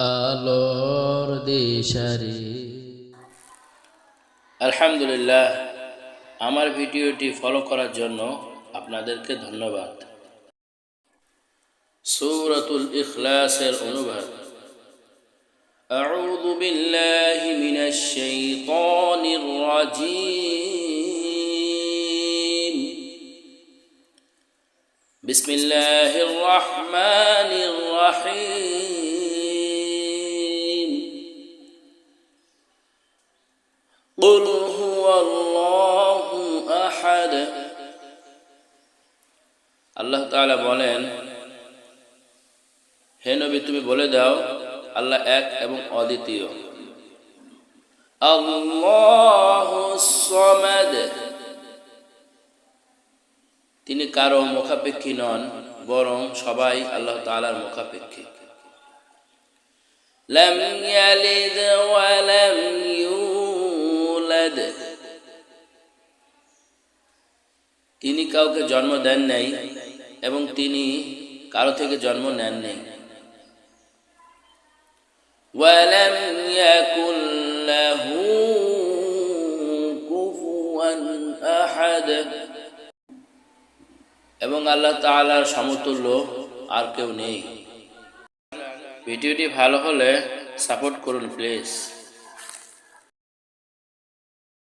আলোর দিশারি আলহামদুলিল্লাহ আমার ভিডিওটি ফলো করার জন্য আপনাদেরকে ধন্যবাদ সূরাতুল ইখলাসের অনুবাদ أعوذ بالله من الشيطان الرجيم بسم الله الرحمن الرحيم قل هو الله أحد আল্লাহ তাআলা বলেন হে নবী তুমি বলে দাও আল্লাহ এক এবং অদ্বিতীয় আল্লাহু সমাদ তিনি কারো মুখাপেক্ষী নন বরং সবাই আল্লাহ তাআলার মুখাপেক্ষী لم يلد ولم يولد তিনি কাউকে জন্ম দেন নাই এবং তিনি কারো থেকে জন্ম নেন নাই ولم يكن له كفوا أحد এবং আল্লাহ তাআলার সমতুল্য আর কেউ নেই ভিডিওটি ভালো হলে সাপোর্ট করুন প্লিজ